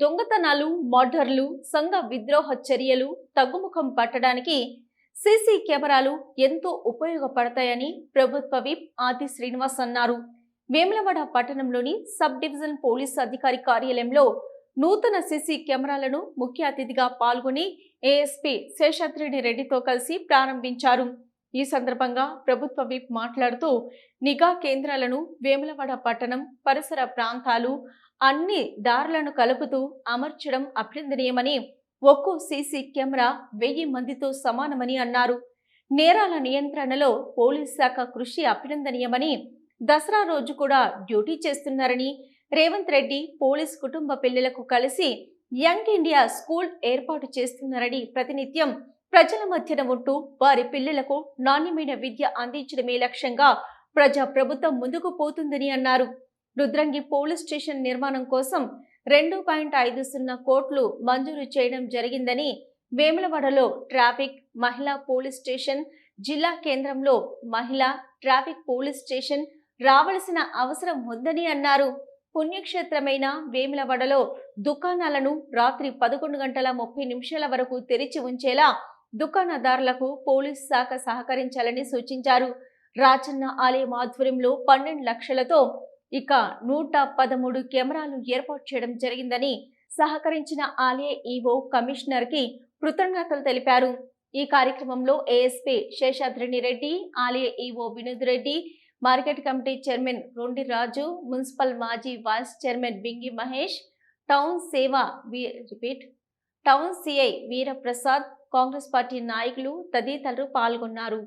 దొంగతనాలు మర్డర్లు సంఘ విద్రోహ చర్యలు తగ్గుముఖం పట్టడానికి సీసీ కెమెరాలు ఎంతో ఉపయోగపడతాయని ప్రభుత్వ విప్ ఆది శ్రీనివాస్ అన్నారు. వేములవాడ పట్టణంలోని సబ్ డివిజన్ పోలీస్ అధికారి కార్యాలయంలో నూతన సీసీ కెమెరాలను ముఖ్య అతిథిగా పాల్గొని ఏఎస్పీ శేషాద్రిని రెడ్డితో కలిసి ప్రారంభించారు. ఈ సందర్భంగా ప్రభుత్వ విప్ మాట్లాడుతూ నిఘా కేంద్రాలను వేములవాడ పట్టణం పరిసర ప్రాంతాలు అన్ని దారులను కలుపుతూ అమర్చడం అభినందనీయమని ఒక్కో సీసీ కెమెరా వెయ్యి మందితో సమానమని అన్నారు. నేరాల నియంత్రణలో పోలీస్ శాఖ కృషి అభినందనీయమని దసరా రోజు కూడా డ్యూటీ చేస్తున్నారని రేవంత్ రెడ్డి పోలీస్ కుటుంబ పిల్లలకు కలిసి యంగ్ ఇండియా స్కూల్ ఏర్పాటు చేస్తున్నారని ప్రతినిత్యం ప్రజల మధ్యన ఉంటూ వారి పిల్లలకు నాణ్యమైన విద్య అందించడమే లక్ష్యంగా ప్రజా ప్రభుత్వం ముందుకు పోతుందని అన్నారు. రుద్రంగి పోలీస్ స్టేషన్ నిర్మాణం కోసం రెండు పాయింట్ ఐదు సున్నా కోట్లు మంజూరు చేయడం జరిగిందని వేములవాడలో ట్రాఫిక్ మహిళా పోలీస్ స్టేషన్ జిల్లా కేంద్రంలో మహిళా ట్రాఫిక్ పోలీస్ స్టేషన్ రావలసిన అవసరం ఉందని అన్నారు. పుణ్యక్షేత్రమైన వేములవాడలో దుకాణాలను రాత్రి పదకొండు గంటల ముప్పై నిమిషాల వరకు తెరిచి ఉంచేలా దుకాణదారులకు పోలీస్ శాఖ సహకరించాలని సూచించారు. రాచన్న ఆలయం ఆధ్వర్యంలో పన్నెండు లక్షలతో ఇక నూట పదమూడు కెమెరాలు ఏర్పాటు చేయడం జరిగిందని సహకరించిన ఆలయ ఈవో కమిషనర్కి కృతజ్ఞతలు తెలిపారు. ఈ కార్యక్రమంలో ఏఎస్పీ శేషాద్రిని రెడ్డి ఆలయ EO Vinod Reddy market committee chairman Rondi Raju municipal మాజీ vice chairman Bingi Mahesh town సేవ repeat town CI Veeraprasad Congress party నాయకులు తదితరులు పాల్గొన్నారు.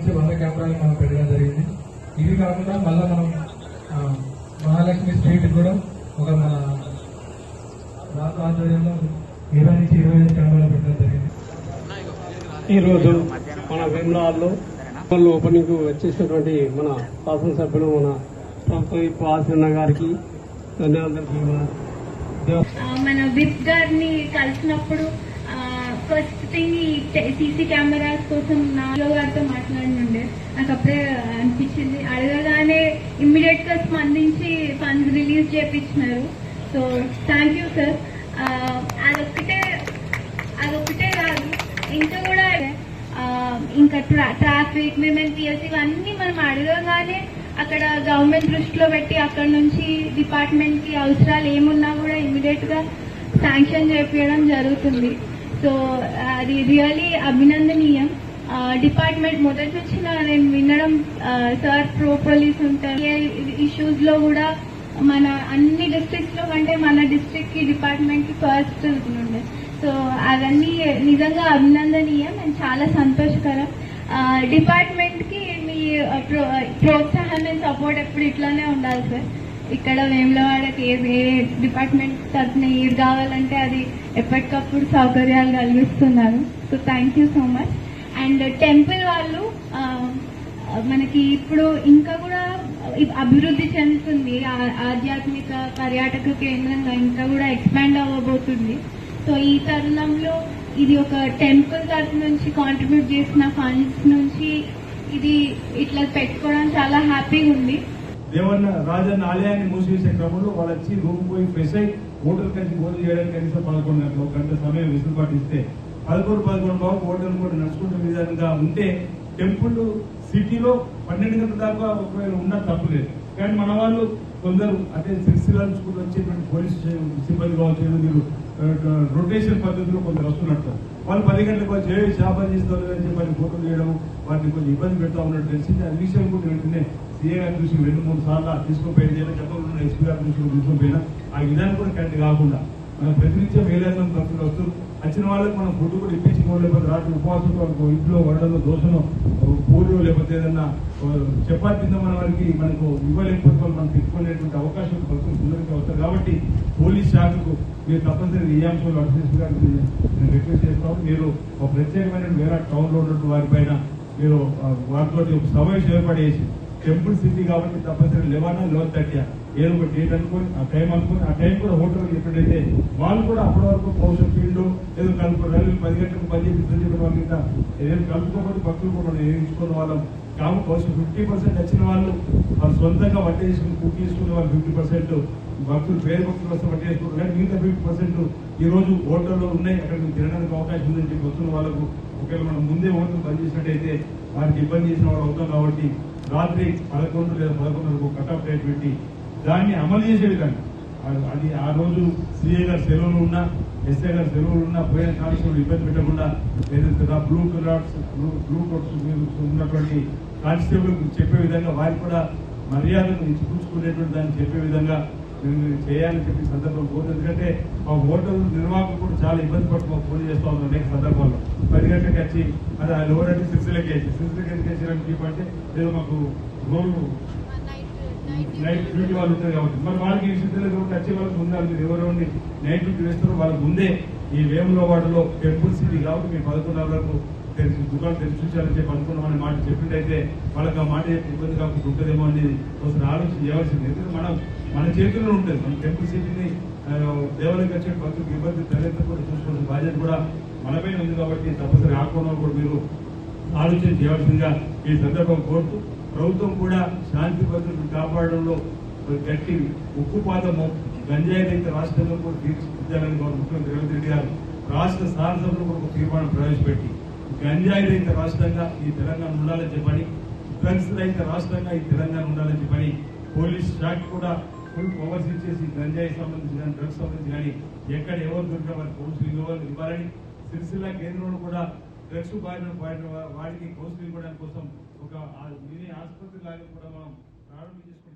ఇది వంద కెమెరాలు మనం పెట్టడం జరిగింది. ఇవి కాకుండా మళ్ళీ మనం మహాలక్ష్మి స్ట్రీట్ కూడా ఒక మన రాత ఆధ్వర్యంలో ఇరవై నుంచి ఇరవై ఐదు కెమెరాలు పెట్టడం జరిగింది. ఈరోజు మన వాళ్ళు ఓపెనింగ్ వచ్చేసినటువంటి మన శాసనసభ్యులు మన ప్రభుత్వ గారికి ధన్యవాదాలు మన విప్ గారిని కలిసినప్పుడు ఫస్ట్ థింగ్ ఈ సీసీ కెమెరాస్ కోసం నాలో గారితో మాట్లాడినుండే. నాకు అప్పుడే అనిపించింది. అడగగానే ఇమ్మీడియట్గా స్పందించి ఫండ్స్ రిలీజ్ చేపించినారు. సో థ్యాంక్ యూ సార్ అదొక్కటే అదొక్కటే కాదు ఇంకా కూడా ఇంకా ట్రా- ట్రాఫిక్ పిఎస్ ఇవన్నీ మనం అడగగానే అక్కడ గవర్నమెంట్ దృష్టిలో పెట్టి అక్కడ నుంచి డిపార్ట్మెంట్కి అవసరాలు ఏమున్నా కూడా ఇమీడియట్గా శాంక్షన్ చేపించడం జరుగుతుంది. సో అది రియలీ అభినందనీయం. డిపార్ట్మెంట్ మొదటి నుంచి నేను వినడం సార్ ప్రో పోలీస్ ఉంటాయి ఇష్యూస్లో కూడా మన అన్ని డిస్ట్రిక్ట్స్లో కంటే మన డిస్ట్రిక్ట్కి డిపార్ట్మెంట్కి ఫస్ట్ ఉండే సో అవన్నీ నిజంగా అభినందనీయం అండ్ చాలా సంతోషకరం. డిపార్ట్మెంట్కి మీ ప్రో- ప్రోత్సాహం అండ్ సపోర్ట్ ఎప్పుడు ఇట్లానే ఉండాలి సార్. ఇక్కడ వేములవాడకి ఏ ఏ డిపార్ట్మెంట్ తరఫున ఏది కావాలంటే అది ఎప్పటికప్పుడు సౌకర్యాలు కలిగిస్తున్నారు so thank you so much and temple వాళ్ళు మనకి ఇప్పుడు ఇంకా కూడా అభివృద్ధి చెందుతుంది. ఆధ్యాత్మిక పర్యాటక కేంద్రంగా ఇంకా కూడా ఎక్స్పాండ్ అవ్వబోతుంది. సో ఈ తరుణంలో ఇది ఒక టెంపుల్ తరఫు నుంచి కాంట్రిబ్యూట్ చేసిన ఫండ్స్ నుంచి ఇది ఇట్లా పెట్టుకోవడం చాలా హ్యాపీగా ఉంది. దేవన్న రాజన్న ఆలయాన్ని మూసివేసే క్రమంలో వాళ్ళు వచ్చి రూమ్ పోయి ఫ్రెష్ అయి హోటల్ కలిసి భోజనం చేయడానికి కనీసం పదకొండు గంటలు ఒక గంట సమయం వెసులుబాటు ఇస్తే పదకొండు పదకొండు బాబు హోటల్ కూడా నడుచుకుంటున్న విధంగా ఉంటే టెంపుల్ సిటీలో పన్నెండు గంటల దాకా ఒకవేళ ఉన్నా తప్పులేదు. కానీ మన వాళ్ళు కొందరు అంటే సిరిసిల్లాల స్కూల్ వచ్చేటువంటి పోలీస్ సిబ్బంది కావచ్చు ఏదో మీరు రొటేషన్ పద్ధతిలో కొందరు వస్తున్నట్టు. వాళ్ళు పది గంటలకు వచ్చి ఏ చేపలు చేస్తారు అని చెప్పి వాళ్ళు ఫోటోలు చేయడం వాటిని కొంచెం ఇబ్బంది పెడతా ఉన్నట్టు తెలిసింది. ఆ విషయం కూడా వెంటనే సీఏ గారి దృష్టికి రెండు మూడు సార్లు తీసుకుపోయిన చేయాలి గతంలో ఉన్న ఎస్పీ గారి దృష్టికి తీసుకుపోయినా ఆ విధానం కూడా కరెక్ట్ కాకుండా ప్రతినిత్యం వేలాది భక్తులు వస్తూ వచ్చిన వాళ్ళకి మనం ఫుడ్ కూడా ఇప్పించుకో లేకపోతే రాత్రి ఉపవాసం ఇంట్లో వండలో దోశను పూలు లేకపోతే ఏదన్నా చపాతి చపాతీ తిందామన్న వారికి మనకు ఇవ్వలేకపోతే మనం తిట్టుకునేటువంటి అవకాశం భక్తులు అందరికీ వస్తారు కాబట్టి పోలీస్ శాఖకు మీరు తప్పనిసరిగా ఈ అంశంలో అడ్మినిస్ట్రేషన్ గారికి నేను రిక్వెస్ట్ చేస్తాను మీరు ఒక ప్రత్యేకమైన వేరే టౌన్లో ఉన్నటువంటి వారిపైన మీరు వారితో ఒక సమావేశం ఏర్పాటు చేసి టెంపుల్ సిటీ కాబట్టి తప్పనిసరి లెవెన్ లెవెన్ థర్టీ ఏదో ఒక డేట్ అనుకుని ఆ టైం అనుకుని ఆ టైం కూడా హోటల్ ఎప్పుడైతే వాళ్ళు కూడా అప్పటి వరకు పౌషం ఫీల్డ్ ఏదో కలుపుకోవాలి పది గంటలకు పని చేసి పని చెప్పిన వాళ్ళ మీద ఏదైనా కలుపుకోకపోతే భక్తులు కూడా మనం వాళ్ళం. కాబట్టి పౌషం ఫిఫ్టీ పర్సెంట్ వచ్చిన వాళ్ళు వాళ్ళు సొంతంగా వంట చేసుకుని కుక్ చేసుకునే వాళ్ళు ఫిఫ్టీ పర్సెంట్ భక్తులు పేరు భక్తులు వస్తే వంట చేసుకుంటారు కానీ మిగతా ఫిఫ్టీ పర్సెంట్ ఈ రోజు హోటల్లో ఉన్నాయి అక్కడ తినడానికి అవకాశం ఉందని చెప్పి వస్తున్న వాళ్ళకు ఒకవేళ మనం ముందే హోటల్ పనిచేసినట్టయితే చేసినట్టయితే వారికి ఇబ్బంది చేసిన వాళ్ళు అవుతాం కాబట్టి రాత్రి పదకొండు లేదా పదకొండుకు కట్ ఆఫ్ డేట్ పెట్టి దాన్ని అమలు చేసే విధంగా అది- ఆ రోజు సిఏ గారు సెలవులు ఉన్నా ఎస్ఐ గారు సెలవులు ఉన్నా పోయిన కానిస్టేబుల్ ఇబ్బంది పెట్టకుండా ఏదైతే blue colours blue blue coats ఉన్నటువంటి కానిస్టేబుల్ చెప్పే విధంగా వారికి కూడా మర్యాదను ఇచ్చిపుచ్చుకునేటువంటి దాన్ని చెప్పే విధంగా మేము చేయాలని చెప్పి సందర్భం కోరుతుంది ఎందుకంటే ఆ హోటల్ నిర్వాహకులు కూడా చాలా ఇబ్బంది పడుతూ మాకు ఫోన్ చేస్తూ ఉన్నారు అనేక సందర్భాల్లో. పది గంటలకు వచ్చి అది ఆ లోవర్ అంటే సిరిసిలకి వేసి సిరిసిలకి ఎందుకు వేసారని చెప్పంటే ఏదో మాకు రోజు నైట్ డ్యూటీ వాళ్ళు ఉంటారు కాబట్టి. మరి వాళ్ళకి ఈ సిద్ధులు కాబట్టి వచ్చే వాళ్ళకి ఉండాలి మీరు ఎవరు నైట్ డ్యూటీ వేస్తారో వాళ్ళకి ముందే ఈ వేములో వాటిలో టెంపుల్ సిటీ కాబట్టి మీరు పదకొండు వరకు తెలిసి దుకాణం తెలిసి చూసారని చెప్పి అనుకున్నామని మాట చెప్పినట్టయితే వాళ్ళకి ఆ మాట చెప్పి ఇబ్బంది కాకుండా ఉంటుందేమో అనేది ఒకసారి ఆలోచన చేయవలసింది ఎందుకంటే మనం మన చేతుల్లో ఉంటుంది. మన టెంపుల్ సిటీని ఆ, వచ్చే భక్తులకు ఇబ్బంది తలెత్తకుండా చూసుకోవాల్సిన బాధ్యత కూడా మనపైన ఉంది కాబట్టి తప్పనిసరి ఆక్రమణ కూడా మీరు ఆలోచన చేయవలసిందిగా ఈ సందర్భం కోరుతూ ప్రభుత్వం కూడా శాంతి భద్రతను కాపాడడంలో గట్టి ఉక్కుపాదము. గంజాయి రహిత రాష్ట్రంలో కూడా తీర్చిదిద్దాలని గౌరవ ముఖ్యమంత్రి రేవంత్ రెడ్డి గారు రాష్ట్ర శాసనసభలో కూడా ఒక తీర్మానం ప్రవేశపెట్టి గంజాయి రహిత రాష్ట్రంగా ఈ తెలంగాణ ఉండాలని చెప్పని డ్రగ్స్ రహిత రాష్ట్రంగా ఈ తెలంగాణ ఉండాలని చెప్పని పోలీస్ శాఖ కూడా ఫుల్ పవర్స్ ఇచ్చేసి గంజాయి సంబంధించి కానీ డ్రగ్స్ సంబంధించి కానీ ఎక్కడ ఎవరు దొరికిన వారికి కౌన్సిలింగ్ ఇవ్వాలి ఇవ్వాలని సిరిసిల్ల కేంద్రంలో కూడా డ్రగ్స్ బారిన బారిన వారికి కౌన్సిలింగ్ ఇవ్వడానికి కోసం ఒక మినీ ఆసుపత్రి లాగా కూడా మనం ప్రారంభించుకుంటాం